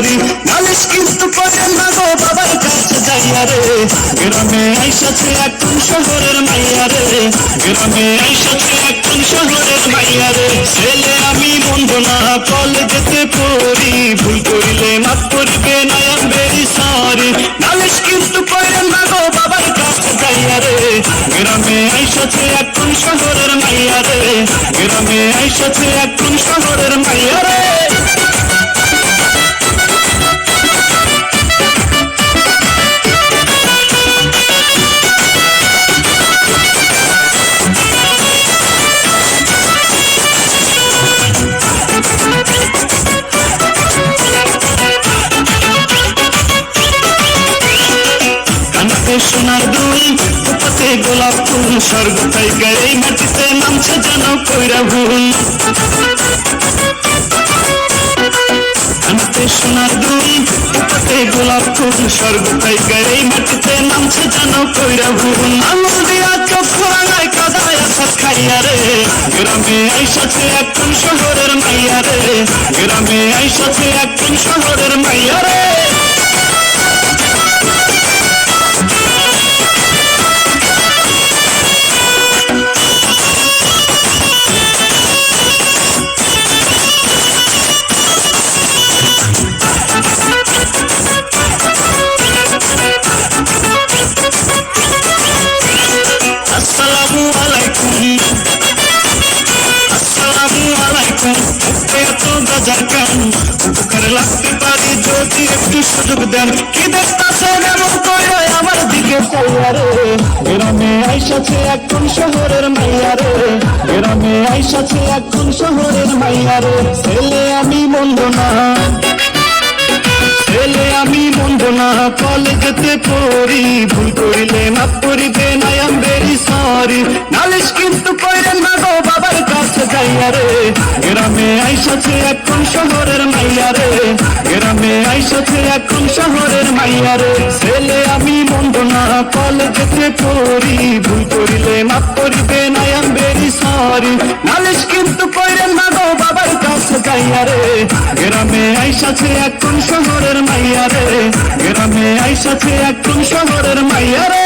Sorry নালিশ কিন্তু করেন না গো বাবার কাছে যাইয়া রে। গ্রামে আইসাছে এখন শহরের মাইয়া রে। গ্রামে আইসাছে এখন শহরের মাইয়া রে। ছেলে আমি মন্দ না, কলেজেতে পড়ি। ভুল করিলে মাফ করিবে না আম ভেরি সরি নালিশ কিন্তু করেন না গো বাবার কাছে যাইয়া রে। গ্রামে আইসাছে এখন শহরের মাইয়া রে। গ্রামে আইসাছে এখন শহরের মাইয়া রে। কানাতে সোনার দুল। কোপাতে গোলাপ ফুল, স্বর্গ টাইগার এই মাটিতে নামছে যেন কইরা ভুল। কানাতে সোনার কোপাতে গোলাপ ফুল, স্বর্গ মাটিতে নামছে যেন কইরা ভুল। দিয়া কাদায় আসাদ খাইয়া রে। গ্রামে আইসাছে এখন শহরের মাইয়া রে। গ্রামে আইসাছে এখন শহরের মাইয়া রে। গাজার কান উপকার লাগতে পারি। যদি একটু সুযোগ দেন, কি দেখতাছেন এমন করে আমার দিকে চাইয়া রে গ্রামে আইসাছে এখন শহরের মাইয়া রে গ্রামে আইসাছে এখন শহরের মাইয়া রে ছেলে আমি মন্দ না। ছেলে আমি মন্দ না। কলেজেতে পড়ি, ভুল করিলে মাফ করিবে না আম ভেরি সরি নালিশ কিন্তু কইরেন না গো বাবার কাছে যাইয়া রে গ্রামে আইসাছে এখন শহরের মাইয়া রে। গ্রামে আইসাছে এখন শহরের মাইয়া রে। ছেলে আমি মন্দ না কলেজেতে পড়ি ভুল করিলে মাফ করিবে না আম ভেরি সরি নালিশ কিন্তু কইরেন না গো বাবার কাছে যাইয়া রে। গ্রামে আইসাছে এখন শহরের মাইয়া রে। গ্রামে আইসাছে এখন শহরের মাইয়া রে।